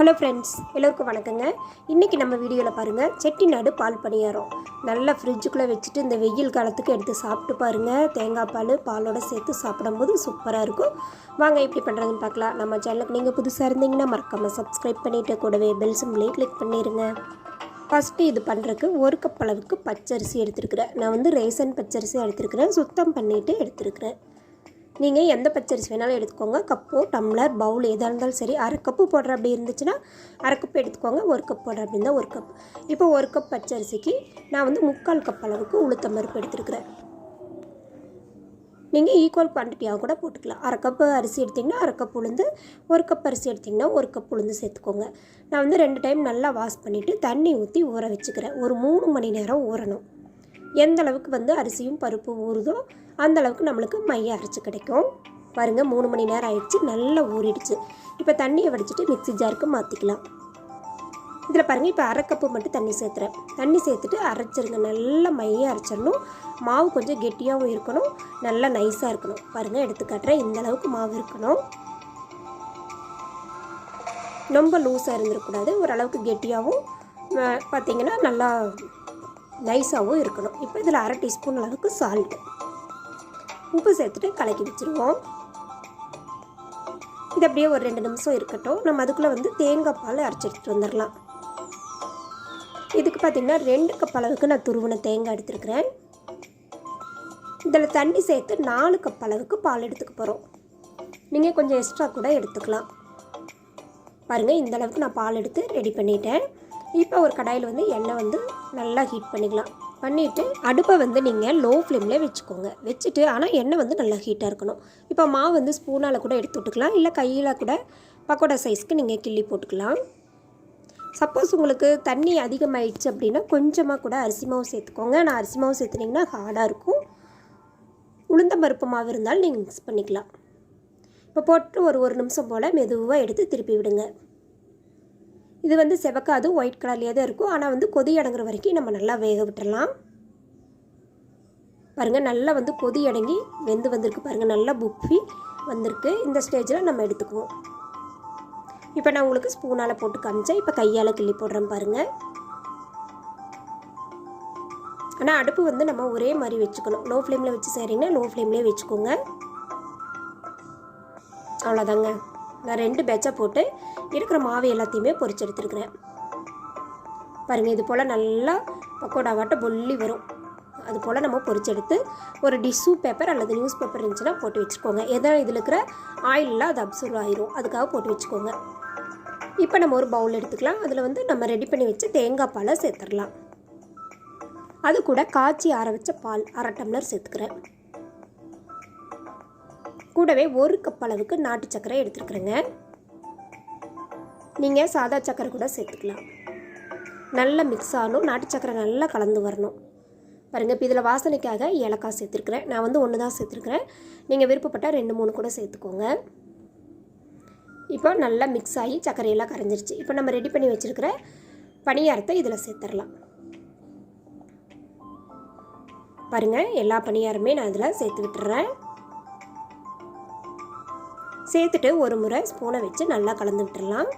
Hello friends எல்லோருக்கும் வணக்கங்க. இன்றைக்கி நம்ம வீடியோவில் பாருங்கள் செட்டிநாடு பால் பணியாரம். நல்லா ஃப்ரிட்ஜுக்குள்ளே வச்சுட்டு இந்த வெயில் காலத்துக்கு எடுத்து சாப்பிட்டு பாருங்கள் தேங்காய் பால் பாலோட சேர்த்து சாப்பிடும்போது சூப்பராக இருக்கும். வாங்க எப்படி பண்ணுறதுன்னு பார்க்கலாம். நம்ம சேனலுக்கு நீங்கள் புதுசாக இருந்தீங்கன்னா மறக்காமல் சப்ஸ்கிரைப் பண்ணிவிட்டு கூடவே பெல் சிம்லேயே கிளிக் பண்ணிடுங்க ஃபஸ்ட்டு இது பண்ணுறதுக்கு ஒரு கப் அளவுக்கு பச்சரிசி எடுத்துருக்குறேன். நான் வந்து ரேசன் பச்சரிசி எடுத்துருக்குறேன். சுத்தம் பண்ணிவிட்டு எடுத்துருக்குறேன். நீங்கள் எந்த பச்சரிசி வேணாலும் எடுத்துக்கோங்க. கப்போ டம்ளர் பவுல் எதாக இருந்தாலும் சரி அரை கப்பு போடுற அப்படி இருந்துச்சுன்னா அரை கப் எடுத்துக்கோங்க. ஒரு கப் போடுற அப்படி இருந்தால் ஒரு கப் இப்போ ஒரு கப் பச்சரிசிக்கு நான் வந்து முக்கால் கப் அளவுக்கு உளுத்தம் பருப்பு எடுத்துருக்கிறேன். நீங்கள் ஈக்குவல் குவான்டிட்டியாக கூட போட்டுக்கலாம். அரை கப்பு அரிசி எடுத்திங்கன்னா அரை கப் உளுந்து ஒரு கப் அரிசி எடுத்திங்கன்னா ஒரு கப் உளுந்து சேர்த்துக்கோங்க. நான் வந்து ரெண்டு டைம் நல்லா வாஷ் பண்ணிவிட்டு தண்ணி ஊற்றி ஊற வச்சுக்கிறேன். ஒரு மூணு மணி நேரம் ஊறணும். எந்த அளவுக்கு வந்து அரிசியும் பருப்பு ஊறுதோ அந்த அளவுக்கு நம்மளுக்கு மைய அரைச்சி கிடைக்கும். பாருங்கள் மூணு மணி நேரம் ஆயிடுச்சு நல்லா ஊறிடுச்சு. இப்போ தண்ணியை வடிச்சிட்டு மிக்ஸி ஜாருக்கு மாற்றிக்கலாம் இதில் பாருங்கள் இப்போ அரை கப்பு மட்டும் தண்ணி சேர்த்துறேன். தண்ணி சேர்த்துட்டு அரைச்சிருங்க நல்லா மைய அரைச்சிடணும். மாவு கொஞ்சம் கெட்டியாகவும் இருக்கணும் நல்லா நைஸாக இருக்கணும். பாருங்கள் எடுத்துக்காட்டுறேன் இந்த அளவுக்கு மாவு இருக்கணும். ரொம்ப லூஸாக இருந்துடக்கூடாது ஓரளவுக்கு கெட்டியாகவும் பார்த்திங்கன்னா பார்த்தீங்கன்னா நல்லா நைஸாகவும் இருக்கணும். இப்போ இதில் அரை டீஸ்பூன் அளவுக்கு சால்ட்டு உப்பு சேர்த்துட்டு கலக்கி வச்சுருவோம். இது அப்படியே ஒரு ரெண்டு நிமிஷம் இருக்கட்டும். நம்ம அதுக்குள்ளே வந்து தேங்காய் பால் அரைச்சி எடுத்துகிட்டு வந்துடலாம் இதுக்கு பார்த்திங்கன்னா ரெண்டு கப் அளவுக்கு நான் துருவின தேங்காய் எடுத்துருக்கிறேன். இதில் தண்ணி சேர்த்து நாலு கப் அளவுக்கு பால் எடுத்துக்க போகிறோம் நீங்கள் கொஞ்சம் எக்ஸ்ட்ரா கூட எடுத்துக்கலாம். பாருங்கள் இந்த அளவுக்கு நான் பால் எடுத்து ரெடி பண்ணிட்டேன். இப்போ ஒரு கடாயில் வந்து எண்ணெய் வந்து நல்லா ஹீட் பண்ணிக்கலாம். பண்ணிவிட்டு அடுப்பை வந்து நீங்கள் லோ ஃப்ளேமில் வச்சுக்கோங்க. வச்சுட்டு ஆனால் எண்ணெய் வந்து நல்லா ஹீட்டாக இருக்கணும். இப்போ மாவு வந்து ஸ்பூனால் கூட எடுத்து விட்டுக்கலாம். இல்லை கையில் கூட பக்கோடா சைஸ்க்கு நீங்கள் கிள்ளி போட்டுக்கலாம். சப்போஸ் உங்களுக்கு தண்ணி அதிகமாகிடுச்சு அப்படின்னா கொஞ்சமாக கூட அரிசி மாவு சேர்த்துக்கோங்க. நான் அரிசி மாவு சேர்த்துனீங்கன்னா ஹார்டாக இருக்கும். உளுந்த பருப்பு மாவு இருந்தாலும் நீங்கள் மிக்ஸ் பண்ணிக்கலாம். இப்போ போட்டு ஒரு ஒரு நிமிஷம் போல் மெதுவாக எடுத்து திருப்பி விடுங்க. இது வந்து செவக்காது ஒயிட் கலர்லேயே தான் இருக்கும். ஆனால் வந்து கொதி அடங்குற வரைக்கும் நம்ம நல்லா வேக விட்டுடலாம் பாருங்கள் நல்லா வந்து கொதி அடங்கி வெந்து வந்திருக்கு. பாருங்கள் நல்லா புப்பி வந்திருக்கு. இந்த ஸ்டேஜில் நம்ம எடுத்துக்குவோம். இப்போ நான் உங்களுக்கு ஸ்பூனால் போட்டு காமிச்சேன். இப்போ கையால் கிள்ளி போடுறேன் பாருங்கள் ஆனால் அடுப்பு வந்து நம்ம ஒரே மாதிரி வச்சுக்கணும். லோ ஃப்ளேமில் வச்சு செய்கிறீங்கன்னா லோ ஃப்ளேம்லேயே வச்சுக்கோங்க. அவ்வளோதாங்க நான் ரெண்டு பேட்சாக போட்டு இருக்கிற மாவு எல்லாத்தையுமே பொறிச்சு எடுத்துருக்குறேன். பாருங்கள் இது போல் நல்லா பக்கோடாவாட்ட பொல்லி வரும். அது போல் நம்ம பொறிச்செடுத்து ஒரு டிஷ்யூ பேப்பர் அல்லது நியூஸ் பேப்பர் இருந்துச்சுன்னா போட்டு வச்சுக்கோங்க. எதோ இதில் இருக்கிற ஆயிலெலாம் அது அப்சர்வ் ஆயிரும். அதுக்காக போட்டு வச்சுக்கோங்க. இப்போ நம்ம ஒரு பவுல் எடுத்துக்கலாம். அதில் வந்து நம்ம ரெடி பண்ணி வச்சு தேங்காய் பாலை சேர்த்துடலாம். அது கூட காய்ச்சி ஆற வச்ச பால் அரை டம்ளர் சேர்த்துக்கிறேன். கூடவே ஒரு கப் அளவுக்கு நாட்டு சர்க்கரை எடுத்துருக்குறேங்க. நீங்கள் சாதா சர்க்கரை கூட சேர்த்துக்கலாம். நல்லா மிக்ஸ் ஆகணும் நாட்டு சர்க்கரை நல்லா கலந்து வரணும். பாருங்கள் இப்போ இதில் வாசனைக்காக ஏலக்காய் சேர்த்துருக்குறேன். நான் வந்து ஒன்று தான் சேர்த்துருக்குறேன். நீங்கள் விருப்பப்பட்டால் ரெண்டு மூணு கூட சேர்த்துக்கோங்க. இப்போ நல்லா மிக்ஸ் ஆகி சர்க்கரையெல்லாம் கரைஞ்சிருச்சு. இப்போ நம்ம ரெடி பண்ணி வச்சுருக்கிற பணியாரத்தை இதில் சேர்த்துடலாம் பாருங்கள் எல்லா பணியாரமே நான் இதில் சேர்த்து விட்டுறேன். சேர்த்துட்டு ஒரு முறை ஸ்பூனை வச்சு நல்லா கலந்து விட்டுடலாம்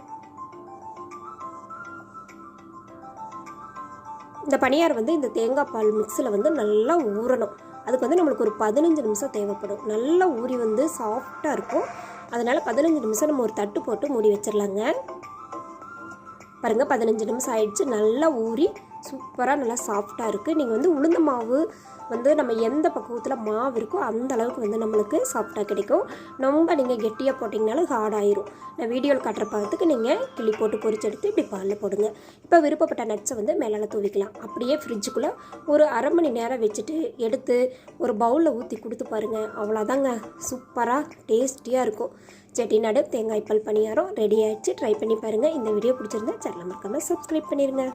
இந்த பணியாரம் வந்து இந்த தேங்காய் பால் மிக்ஸில் வந்து நல்லா ஊறணும். அதுக்கு வந்து நம்மளுக்கு ஒரு பதினஞ்சு நிமிஷம் தேவைப்படும். நல்லா ஊறி வந்து சாஃப்டாக இருக்கும். அதனால் பதினஞ்சு நிமிஷம் நம்ம ஒரு தட்டு போட்டு மூடி வச்சிடலாங்க பாருங்கள் பதினஞ்சு நிமிஷம் ஆயிடுச்சு. நல்லா ஊறி சூப்பராக நல்லா சாஃப்டாக இருக்குது நீங்கள் வந்து உளுந்த மாவு வந்து நம்ம எந்த பக்குவத்தில் மாவு இருக்கோ அந்த அளவுக்கு வந்து நம்மளுக்கு சாஃப்டாக கிடைக்கும். ரொம்ப நீங்கள் கெட்டியாக போட்டிங்கனாலும் ஹார்டாயிரும் நான் வீடியோவில் காட்டுற பார்த்துக்கு நீங்கள் கிளி போட்டு பொறிச்சு எடுத்து இப்படி பாலில் போடுங்க. இப்போ விருப்பப்பட்ட நட்ஸை வந்து மேலால் தூவிக்கலாம். அப்படியே ஃப்ரிட்ஜுக்குள்ளே ஒரு அரை மணி நேரம் வச்சுட்டு எடுத்து ஒரு பவுலில் ஊற்றி கொடுத்து பாருங்கள் அவ்வளோதாங்க சூப்பராக டேஸ்டியாக இருக்கும். செட்டிநாடு தேங்காய் பால் பணியாரம் ரெடி ஆகிடுச்சு ட்ரை பண்ணி பாருங்கள் இந்த வீடியோ பிடிச்சிருந்தா சேனல் மறக்காமல் சப்ஸ்கிரைப் பண்ணிடுங்க